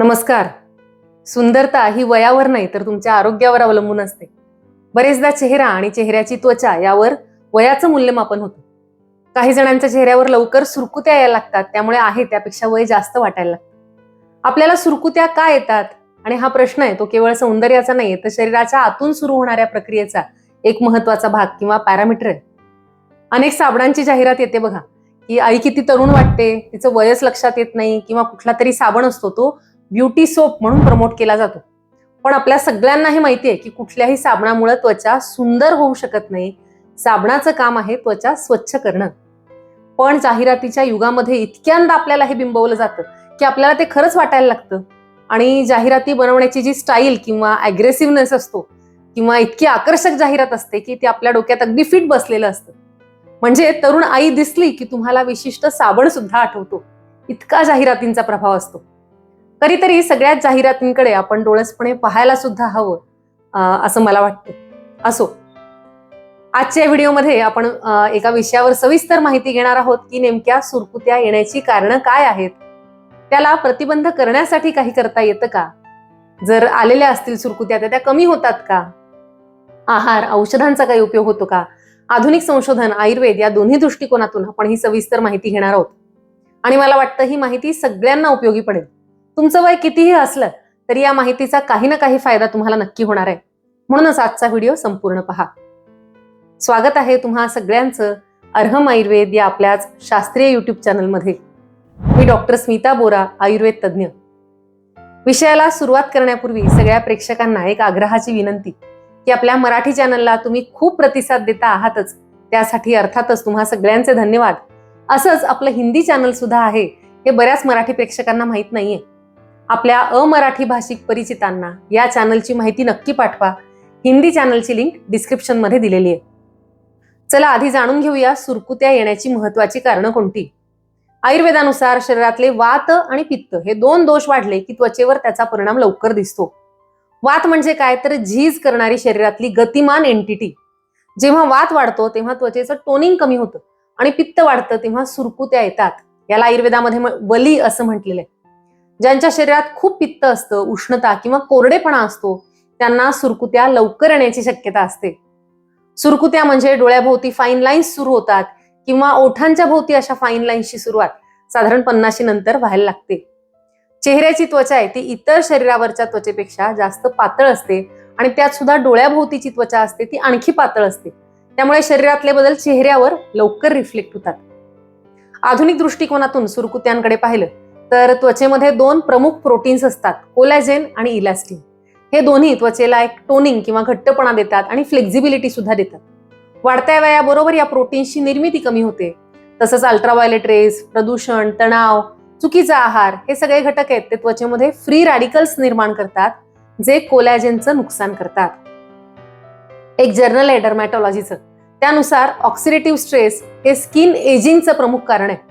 नमस्कार. सुंदरता ही वयावर नाही तर तुमच्या आरोग्यावर अवलंबून असते. बरेचदा चेहरा आणि चेहऱ्याची त्वचा यावर वयाचं मूल्यमापन होतं. काही जणांच्या चेहऱ्यावर लवकर सुरकुत्या यायला लागतात त्यामुळे आहे त्यापेक्षा वय जास्त वाटायला लागतं. आपल्याला सुरकुत्या का येतात? आणि हा प्रश्न आहे तो केवळ सौंदर्याचा नाही तर शरीराच्या आतून सुरू होणाऱ्या प्रक्रियेचा एक महत्त्वाचा भाग किंवा पॅरामीटर आहे. अनेक साबणांची जाहिरात येते बघा की आई किती तरुण वाटते तिचं वयच लक्षात येत नाही किंवा कुठला तरी साबण असतो तो ब्युटी सोप म्हणून प्रमोट केला जातो. पण आपल्या सगळ्यांनाही माहिती आहे की कुठल्याही साबणामुळे त्वचा सुंदर होऊ शकत नाही. साबणाचं काम आहे त्वचा स्वच्छ करणं. पण जाहिरातीच्या युगामध्ये इतक्यांदा आपल्याला हे बिंबवलं जातं की आपल्याला ते खरंच वाटायला लागतं. आणि जाहिराती बनवण्याची जी स्टाईल किंवा अॅग्रेसिव्हनेस असतो किंवा इतकी आकर्षक जाहिरात असते की ती आपल्या डोक्यात अगदी फिट बसलेलं असतं. म्हणजे तरुण आई दिसली की तुम्हाला विशिष्ट साबण सुद्धा आठवतो. इतका जाहिरातींचा प्रभाव असतो. कधीतरी सगळ्याच जाहिरातींकडे आपण डोळसपणे पाहायला सुद्धा हवं अं, असं मला वाटतं. असो आजच्या व्हिडिओमध्ये आपण एका विषयावर सविस्तर माहिती घेणार आहोत की नेमक्या सुरकुत्या येण्याची कारणं काय आहेत? त्याला प्रतिबंध करण्यासाठी काही करता येतं का? जर आलेल्या असतील सुरकुत्या तर त्या कमी होतात का? आहार औषधांचा काही उपयोग होतो का? आधुनिक संशोधन आयुर्वेद या दोन्ही दृष्टिकोनातून आपण ही सविस्तर माहिती घेणार आहोत. आणि मला वाटतं ही माहिती सगळ्यांना उपयोगी पडेल. तुमचं वय कितीही असलं तरी या माहितीचा काही ना काही फायदा तुम्हाला नक्की होणार आहे. म्हणूनच आजचा व्हिडिओ संपूर्ण पहा. स्वागत आहे तुम्हा सगळ्यांचं अर्हम आयुर्वेद या आपल्याच शास्त्रीय युट्यूब चॅनलमध्ये. मी डॉक्टर स्मिता बोरा आयुर्वेद तज्ज्ञ. विषयाला सुरुवात करण्यापूर्वी सगळ्या प्रेक्षकांना एक आग्रहाची विनंती की आपल्या मराठी चॅनलला तुम्ही खूप प्रतिसाद देता आहातच त्यासाठी अर्थातच तुम्हा सगळ्यांचे धन्यवाद. असंच आपलं हिंदी चॅनल सुद्धा आहे हे बऱ्याच मराठी प्रेक्षकांना माहीत नाहीये. आपल्या अमराठी भाषिक परिचितांना या चॅनलची माहिती नक्की पाठवा. हिंदी चॅनलची लिंक डिस्क्रिप्शनमध्ये दिलेली आहे. चला आधी जाणून घेऊया सुरकुत्या येण्याची महत्वाची कारणं कोणती? आयुर्वेदानुसार शरीरातले वात आणि पित्त हे दोन दोष वाढले की त्वचेवर त्याचा परिणाम लवकर दिसतो. वात म्हणजे काय? तर झीज करणारी शरीरातली गतिमान एंटिटी जेव्हा वात वाढतो तेव्हा त्वचेचं टोनिंग कमी होतं आणि पित्त वाढतं तेव्हा सुरकुत्या येतात. याला आयुर्वेदामध्ये वली असं म्हटलेलं आहे. ज्यांच्या शरीरात खूप पित्त असतं उष्णता किंवा कोरडेपणा असतो त्यांना सुरकुत्या लवकर येण्याची शक्यता असते. सुरकुत्या म्हणजे डोळ्याभोवती फाईन लाईन्स सुरू होतात किंवा ओठांच्या भोवती अशा फाईन लाईन्सची सुरुवात साधारण पन्नाशी नंतर व्हायला लागते. चेहऱ्याची त्वचा आहे ती इतर शरीरावरच्या त्वचेपेक्षा जास्त पातळ असते आणि त्यात सुद्धा डोळ्याभोवतीची त्वचा असते ती आणखी पातळ असते. त्यामुळे शरीरातले बदल चेहऱ्यावर लवकर रिफ्लेक्ट होतात. आधुनिक दृष्टिकोनातून सुरकुत्यांकडे पाहिलं तर त्वचेमध्ये दोन प्रमुख प्रोटीन्स असतात कोलॅजेन आणि इलास्टिन. हे दोन्ही त्वचेला एक टोनिंग किंवा घट्टपणा देतात आणि फ्लेक्झिबिलिटी सुद्धा देतात. वाढत्या वयाबरोबर या प्रोटीन्सची निर्मिती कमी होते. तसंच अल्ट्राव्हायलेट रेज प्रदूषण तणाव चुकीचा आहार हे सगळे घटक आहेत ते त्वचेमध्ये फ्री रॅडिकल्स निर्माण करतात जे कोलॅजेनचं नुकसान करतात. एक जर्नल आहे डर्मॅटॉलॉजीचं. त्यानुसार ऑक्सिडेटिव्ह स्ट्रेस हे स्किन एजिंगचं प्रमुख कारण आहे.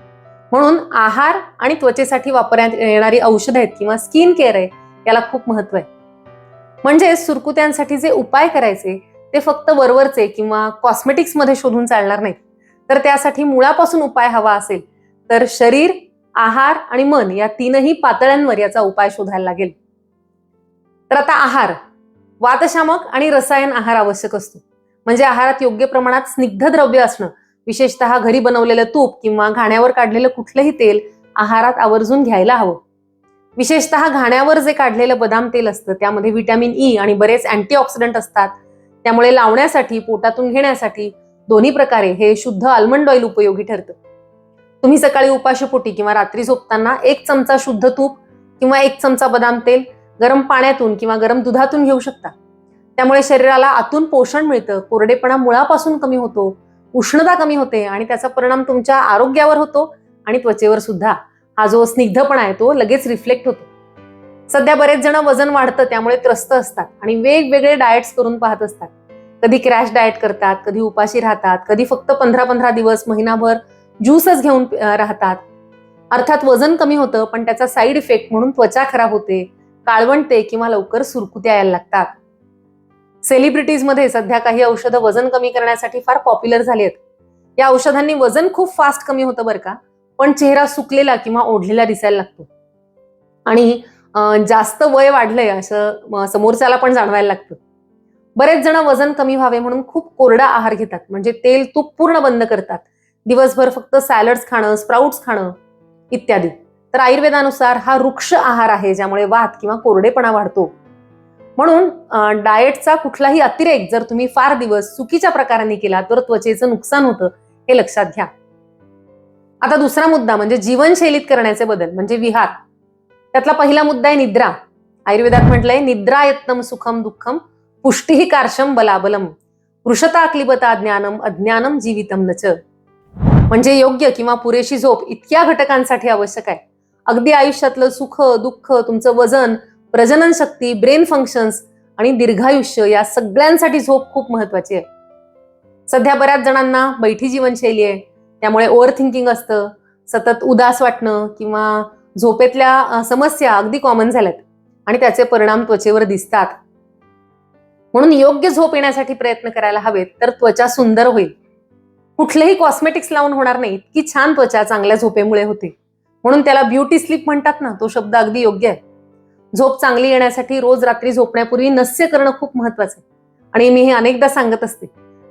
म्हणून आहार आणि त्वचेसाठी वापरण्यात येणारी औषधं आहेत किंवा स्किन केअर आहे याला खूप महत्त्व आहे. म्हणजे सुरकुत्यांसाठी जे उपाय करायचे ते फक्त वरवरचे किंवा कॉस्मेटिक्समध्ये शोधून चालणार नाहीत. तर त्यासाठी मुळापासून उपाय हवा असेल तर शरीर आहार आणि मन या तीनही पातळ्यांवर याचा उपाय शोधायला लागेल. तर आता आहार. वातशामक आणि रसायन आहार आवश्यक असतो. म्हणजे आहारात योग्य प्रमाणात स्निग्ध द्रव्य असणं विशेषतः घरी बनवलेलं तूप किंवा घाण्यावर काढलेलं कुठलंही तेल आहारात आवर्जून घ्यायला हवं. विशेषतः घाण्यावर जे काढलेलं बदाम तेल असतं त्यामध्ये व्हिटॅमिन ई आणि बरेच अँटीऑक्सिडंट असतात. त्यामुळे लावण्यासाठी पोटातून घेण्यासाठी दोन्ही प्रकारे हे शुद्ध आल्मंड ऑइल उपयोगी ठरतं. तुम्ही सकाळी उपाशपोटी किंवा रात्री झोपताना एक चमचा शुद्ध तूप किंवा एक चमचा बदाम तेल गरम पाण्यातून किंवा गरम दुधातून घेऊ शकता. त्यामुळे शरीराला आतून पोषण मिळतं कोरडेपणा मुळापासून कमी होतो उष्णता कमी होते आणि त्याचा परिणाम तुमच्या आरोग्यावर होतो आणि त्वचेवर सुद्धा. हा जो स्निग्धपणा आहे तो लगेच रिफ्लेक्ट होतो. सध्या बरेच जण वजन वाढतं त्यामुळे त्रस्त असतात आणि वेगवेगळे डाएट्स करून पाहत असतात. कधी क्रॅश डाएट करतात कधी उपाशी राहतात कधी फक्त पंधरा पंधरा दिवस महिनाभर ज्यूसच घेऊन राहतात. अर्थात वजन कमी होतं पण त्याचा साईड इफेक्ट म्हणून त्वचा खराब होते काळवंटते किंवा लवकर सुरकुत्या यायला लागतात. सेलिब्रिटीजमध्ये सध्या काही औषधं वजन कमी करण्यासाठी फार पॉप्युलर झाली आहेत. या औषधांनी वजन खूप फास्ट कमी होतं बरं का पण चेहरा सुकलेला किंवा ओढलेला दिसायला लागतो. आणि जास्त वय वाढलंय असं समोरच्याला पण जाणवायला लागतं. बरेच जण वजन कमी व्हावे म्हणून खूप कोरडा आहार घेतात. म्हणजे तेल तूप पूर्ण बंद करतात. दिवसभर फक्त सॅलड्स खाणं स्प्राउट्स खाणं इत्यादी. तर आयुर्वेदानुसार हा वृक्ष आहार आहे ज्यामुळे वात किंवा कोरडेपणा वाढतो. म्हणून डाएटचा कुठलाही अतिरेक जर तुम्ही फार दिवस चुकीच्या प्रकाराने केला तर त्वचेचं नुकसान होतं हे लक्षात घ्या. आता दुसरा मुद्दा म्हणजे जीवनशैलीत करण्याचे बदल म्हणजे विहार. त्यातला पहिला मुद्दा आहे निद्रा. आयुर्वेदात म्हटलंय निद्रा यत्नम सुखम दुःखम पुष्टीही कार्शम बलाबलम. वृषता क्लिबता ज्ञानम अज्ञानम जीवितम नच. म्हणजे योग्य किंवा पुरेशी झोप इतक्या घटकांसाठी आवश्यक आहे. अगदी आयुष्यातलं सुख दुःख तुमचं वजन प्रजनन शक्ती ब्रेन फंक्शन्स आणि दीर्घायुष्य या सगळ्यांसाठी झोप खूप महत्वाची आहे. सध्या बऱ्याच जणांना बैठी जीवनशैली आहे. त्यामुळे ओव्हर थिंकिंग असतं सतत उदास वाटणं किंवा झोपेतल्या समस्या अगदी कॉमन झाल्यात आणि त्याचे परिणाम त्वचेवर दिसतात. म्हणून योग्य झोप येण्यासाठी प्रयत्न करायला हवेत तर त्वचा सुंदर होईल. कुठलेही कॉस्मेटिक्स लावून होणार नाही इतकी छान त्वचा चांगल्या झोपेमुळे होते. म्हणून त्याला ब्युटी स्लीप म्हणतात ना तो शब्द अगदी योग्य आहे. झोप चांगली येण्यासाठी रोज रात्री झोपण्यापूर्वी नस्य करणं खूप महत्वाचं आहे. आणि मी हे अनेकदा सांगत असते.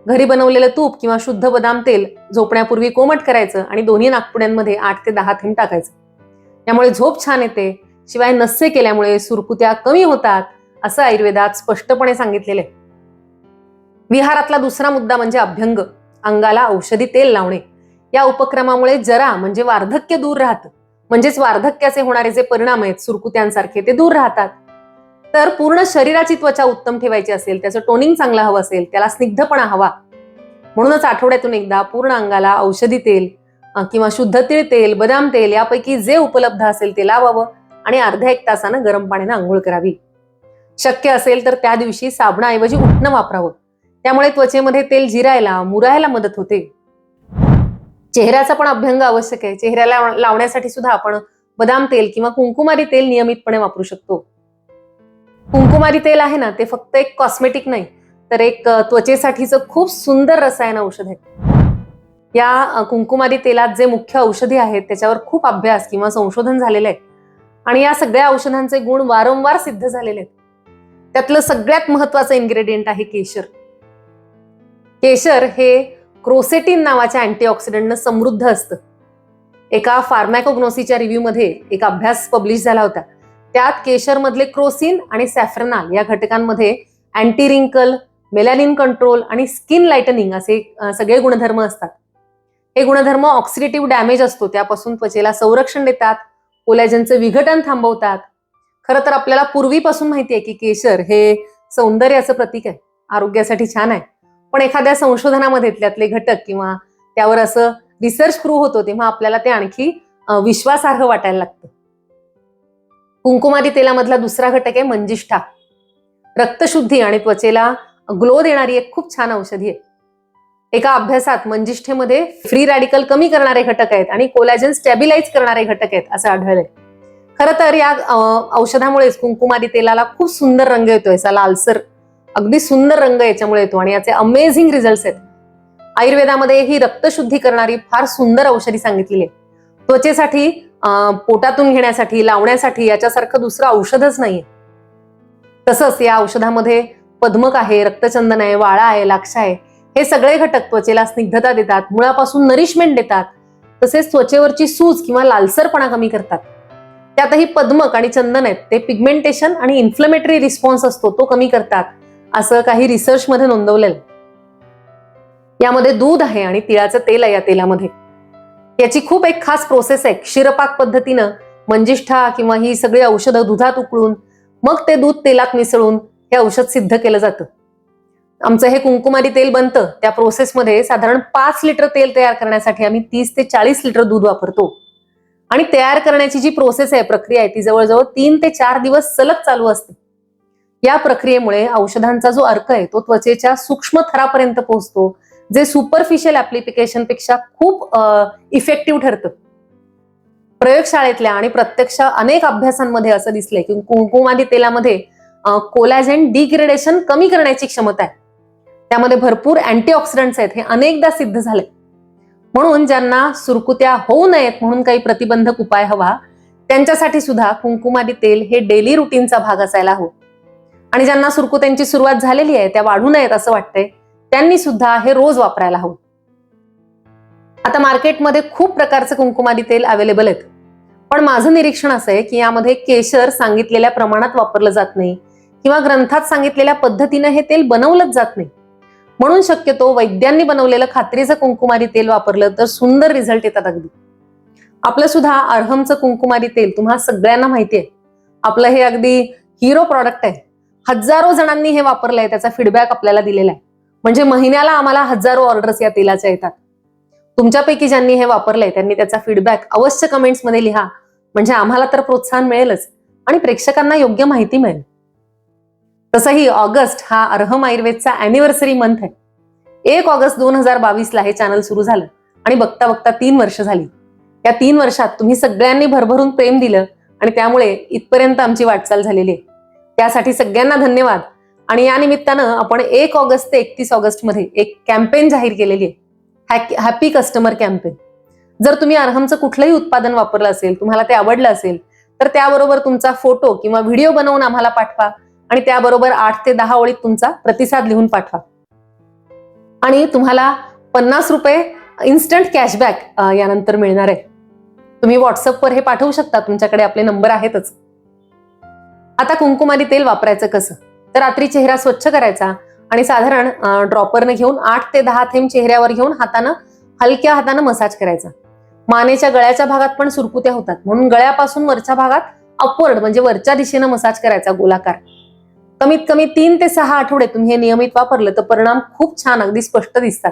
घरी बनवलेलं तूप किंवा शुद्ध बदाम तेल झोपण्यापूर्वी कोमट करायचं आणि दोन्ही नागपुड्यांमध्ये आठ ते दहा थेंब टाकायचं. त्यामुळे झोप छान येते. शिवाय नस्य केल्यामुळे सुरकुत्या कमी होतात असं आयुर्वेदात स्पष्टपणे सांगितलेलं आहे. विहारातला दुसरा मुद्दा म्हणजे अभ्यंग. अंगाला औषधी तेल लावणे. या उपक्रमामुळे जरा म्हणजे वार्धक्य दूर राहतं. म्हणजेच वार्धक्याचे होणारे जे परिणाम आहेत सुरकुत्यांसारखे ते दूर राहतात. तर पूर्ण शरीराची त्वचा उत्तम ठेवायची असेल त्याचं टोनिंग चांगलं हवं असेल त्याला स्निग्धपणा हवा. म्हणूनच आठवड्यातून एकदा पूर्ण अंगाला औषधी तेल किंवा शुद्ध तीळ तेल बदाम तेल यापैकी जे उपलब्ध असेल ते लावावं आणि अर्ध्या एक तासानं गरम पाण्यानं आंघोळ करावी. शक्य असेल तर त्या दिवशी साबणाऐवजी उठणं वापरावं. त्यामुळे त्वचेमध्ये तेल जिरायला मुरायला मदत होते. चेहऱ्याचा पण अभ्यंग आवश्यक आहे. चेहऱ्याला लावण्यासाठी सुद्धा आपण बदाम तेल किंवा कुंकुमारी तेल नियमितपणे वापरू शकतो. कुंकुमारी तेल आहे ना ते फक्त एक कॉस्मेटिक नाही तर एक त्वचेसाठीचं खूप सुंदर रसायन औषध आहे. या कुंकुमारी तेलात जे मुख्य औषधी आहेत त्याच्यावर खूप अभ्यास किंवा संशोधन झालेलं आहे. आणि या सगळ्या औषधांचे गुण वारंवार सिद्ध झालेले आहेत. त्यातलं सगळ्यात महत्वाचं इन्ग्रेडियंट आहे केशर. केशर हे क्रोसेटिन नावाच्या अँटीऑक्सिडंटनं समृद्ध असतं. एका फार्मॅकोग्नोसीच्या रिव्ह्यूमध्ये एक अभ्यास पब्लिश झाला होता. त्यात केशरमधले क्रोसिन आणि सॅफ्रनाल या घटकांमध्ये अँटी रिंकल मेलॅनिन कंट्रोल आणि स्किन लाइटनिंग असे सगळे गुणधर्म असतात. हे गुणधर्म ऑक्सिडेटिव्ह डॅमेज असतो. त्यापासून त्वचेला संरक्षण देतात. कोलॅजनचं विघटन थांबवतात. खरं तर आपल्याला पूर्वीपासून माहिती आहे की केशर हे सौंदर्याचं प्रतीक आहे. आरोग्यासाठी छान आहे. पण एखाद्या संशोधनामध्ये त्यातले घटक किंवा त्यावर असं रिसर्च प्रूव्ह होतो तेव्हा आपल्याला ते आणखी विश्वासार्ह वाटायला लागतं. कुंकुमारी तेलामधला दुसरा घटक आहे मंजिष्ठा. रक्तशुद्धी आणि त्वचेला ग्लो देणारी एक खूप छान औषधी आहे. एका अभ्यासात मंजिष्ठेमध्ये फ्री रॅडिकल कमी करणारे घटक आहेत आणि कोलॅजन स्टॅबिलाइज करणारे घटक आहेत असं आढळलंय. खरं तर या औषधामुळेच कुंकुमारी तेलाला खूप सुंदर रंग येतोय असा लालसर अगदी सुंदर रंग याच्यामुळे येतो आणि याचे अमेझिंग रिझल्ट आहेत. आयुर्वेदामध्ये ही रक्तशुद्धी करणारी फार सुंदर औषधी सांगितलेली आहे त्वचेसाठी पोटातून घेण्यासाठी लावण्यासाठी याच्यासारखं दुसरं औषधच नाहीये. तसंच या औषधामध्ये पद्मक आहे रक्तचंदन आहे वाळा आहे लाक्ष आहे. हे सगळे घटक त्वचेला स्निग्धता देतात मुळापासून नरिशमेंट देतात. तसेच त्वचेवरची सूज किंवा लालसरपणा कमी करतात. त्यातही पद्मक आणि चंदन आहेत. ते पिगमेंटेशन आणि इन्फ्लमेटरी रिस्पॉन्स असतो तो कमी करतात. असं काही रिसर्चमध्ये नोंदवलेलं. यामध्ये दूध आहे आणि तिळाचं तेल आहे या तेलामध्ये. याची खूप एक खास प्रोसेस आहे. क्षीरपाक पद्धतीनं मंजिष्ठा किंवा ही सगळी औषधं दुधात उकळून मग ते दूध तेलात मिसळून हे औषध सिद्ध केलं जातं. आमचं हे कुंकुमारी तेल बनतं. त्या प्रोसेसमध्ये साधारण पाच लिटर तेल तयार करण्यासाठी आम्ही तीस ते चाळीस लिटर दूध वापरतो. आणि तयार करण्याची जी प्रोसेस आहे प्रक्रिया आहे ती जवळजवळ तीन ते चार दिवस सलग चालू असते. या प्रक्रियेमुळे औषधांचा जो अर्क आहे तो त्वचेच्या सूक्ष्म थरापर्यंत पोहोचतो जे सुपरफिशियल ऍप्लिकेशनपेक्षा खूप इफेक्टिव्ह ठरतं. प्रयोगशाळेतल्या आणि प्रत्यक्ष अनेक अभ्यासांमध्ये असं दिसलंय की कुंकुमादी तेलामध्ये कोलॅजेन डिग्रेडेशन कमी करण्याची क्षमता आहे. त्यामध्ये भरपूर अँटीऑक्सिडंट्स आहेत हे अनेकदा सिद्ध झाले म्हणून ज्यांना सुरकुत्या होऊ नयेत म्हणून काही प्रतिबंधक उपाय हवा त्यांच्यासाठी सुद्धा कुंकुमादी तेल हे डेली रुटीनचा भाग असायला हवं. आणि ज्यांना सुरकुत्यांची सुरुवात झालेली आहे त्या वाढू नयेत असं वाटतंय त्यांनी सुद्धा हे रोज वापरायला हवं. आता मार्केटमध्ये खूप प्रकारचं कुंकुमादी तेल अवेलेबल आहेत. पण माझं निरीक्षण असं आहे की यामध्ये केशर सांगितलेल्या प्रमाणात वापरलं जात नाही किंवा ग्रंथात सांगितलेल्या पद्धतीनं हे तेल बनवलंच जात नाही. म्हणून शक्यतो वैद्यांनी बनवलेलं खात्रीचं कुंकुमारी तेल वापरलं तर सुंदर रिझल्ट येतात अगदी. आपलं सुद्धा अर्हमचं कुंकुमारी तेल तुम्हा सगळ्यांना माहिती आहे. आपलं हे अगदी हिरो प्रॉडक्ट आहे. हजारो जणांनी हे वापरलंय त्याचा फीडबॅक आपल्याला दिलेला आहे. म्हणजे महिन्याला आम्हाला हजारो ऑर्डर्स या तेलाच्या येतात. तुमच्यापैकी ज्यांनी हे वापरलंय त्यांनी त्याचा फीडबॅक अवश्य कमेंट्समध्ये लिहा. म्हणजे आम्हाला तर प्रोत्साहन मिळेलच. आणि प्रेक्षकांना योग्य माहिती मिळेल. तसंही ऑगस्ट हा अर्हम आयुर्वेदचा अॅनिव्हर्सरी मंथ आहे. एक ऑगस्ट दोन हजार बावीसला हे चॅनल सुरू झालं. आणि बघता बघता तीन वर्ष झाली. या तीन वर्षात तुम्ही सगळ्यांनी भरभरून प्रेम दिलं. आणि त्यामुळे इथपर्यंत आमची वाटचाल झालेली आहे. त्यासाठी सगळ्यांना धन्यवाद. आणि या निमित्तानं आपण एक ऑगस्ट ते एकतीस ऑगस्टमध्ये एक कॅम्पेन जाहीर केलेली आहे. Happy customer campaign. जर तुम्ही अरहमचं कुठलंही उत्पादन वापरलं असेल तुम्हाला ते आवडलं असेल तर त्याबरोबर तुमचा फोटो किंवा व्हिडिओ बनवून आम्हाला पाठवा आणि त्याबरोबर आठ ते दहा ओळीत तुमचा प्रतिसाद लिहून पाठवा. आणि तुम्हाला पन्नास रुपये इन्स्टंट कॅशबॅक यानंतर मिळणार आहे. तुम्ही व्हॉट्सअपवर हे पाठवू शकता. तुमच्याकडे आपले नंबर आहेतच. आता कुंकुमारी तेल वापरायचं कसं? तर रात्री चेहरा स्वच्छ करायचा आणि साधारण ड्रॉपरने घेऊन आठ ते दहा थेंब चेहऱ्यावर घेऊन हातानं हलक्या हातानं मसाज करायचा. मानेच्या गळ्याच्या भागात पण सुरकुत्या होतात. म्हणून गळ्यापासून वरच्या भागात अपवर्ड म्हणजे वरच्या दिशेनं मसाज करायचा गोलाकार. कमीत कमी तीन ते सहा आठवडे तुम्ही हे नियमित वापरलं तर परिणाम खूप छान अगदी स्पष्ट दिसतात.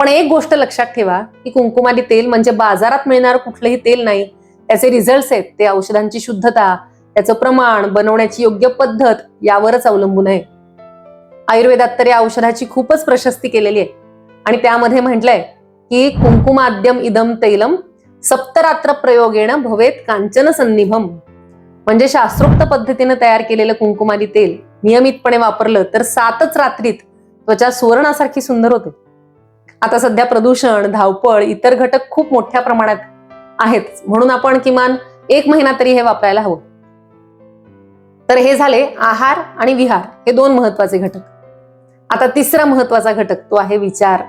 पण एक गोष्ट लक्षात ठेवा की कुंकुमादी तेल म्हणजे बाजारात मिळणार कुठलंही तेल नाही. त्याचे रिझल्ट आहेत. ते औषधांची शुद्धता त्याचं प्रमाण बनवण्याची योग्य पद्धत यावरच अवलंबून आहे. आयुर्वेदात तर या औषधाची खूपच प्रशस्ती केलेली आहे. आणि त्यामध्ये म्हटलंय की कुंकुमाद्यम इदम तैलम सप्तरात्र प्रयोगेण भवेत कांचन सन्निभम म्हणजे शास्त्रोक्त पद्धतीने तयार केलेलं कुंकुमादी तेल नियमितपणे वापरलं तर सातच रात्रीत त्वचा सुवर्णासारखी सुंदर होते. आता सध्या प्रदूषण धावपळ इतर घटक खूप मोठ्या प्रमाणात आहेत. म्हणून आपण किमान एक महिना तरी हे वापरायला हवं. तर हे झाले आहार आणि विहार हे दोन महत्त्वाचे घटक. आता तिसरा महत्त्वाचा घटक तो आहे विचार.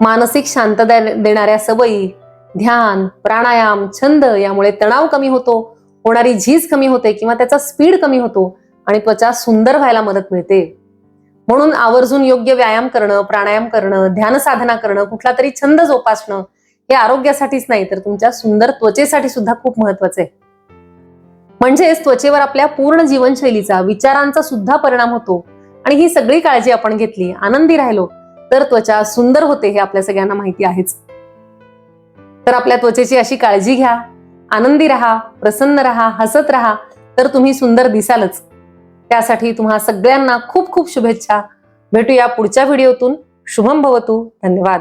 मानसिक शांतता देणाऱ्या सवयी ध्यान प्राणायाम छंद यामुळे तणाव कमी होतो होणारी झीज कमी होते किंवा त्याचा स्पीड कमी होतो आणि त्वचा सुंदर व्हायला मदत मिळते. म्हणून आवर्जून योग्य व्यायाम करणं प्राणायाम करणं ध्यान साधना करणं कुठला तरी छंद जोपासणं हे आरोग्यासाठीच नाही तर तुमच्या सुंदर त्वचेसाठी सुद्धा खूप महत्वाचं आहे. म्हणजेच त्वचेवर आपल्या पूर्ण जीवनशैलीचा विचारांचा सुद्धा परिणाम होतो. आणि ही सगळी काळजी आपण घेतली आनंदी राहिलो तर त्वचा सुंदर होते हे आपल्या सगळ्यांना माहिती आहेच. तर आपल्या त्वचेची अशी काळजी घ्या आनंदी राहा प्रसन्न राहा हसत राहा तर तुम्ही सुंदर दिसालच. त्यासाठी तुम्हा सगळ्यांना खूप खूप शुभेच्छा. भेटूया पुढच्या व्हिडिओतून. शुभम भवतू. धन्यवाद.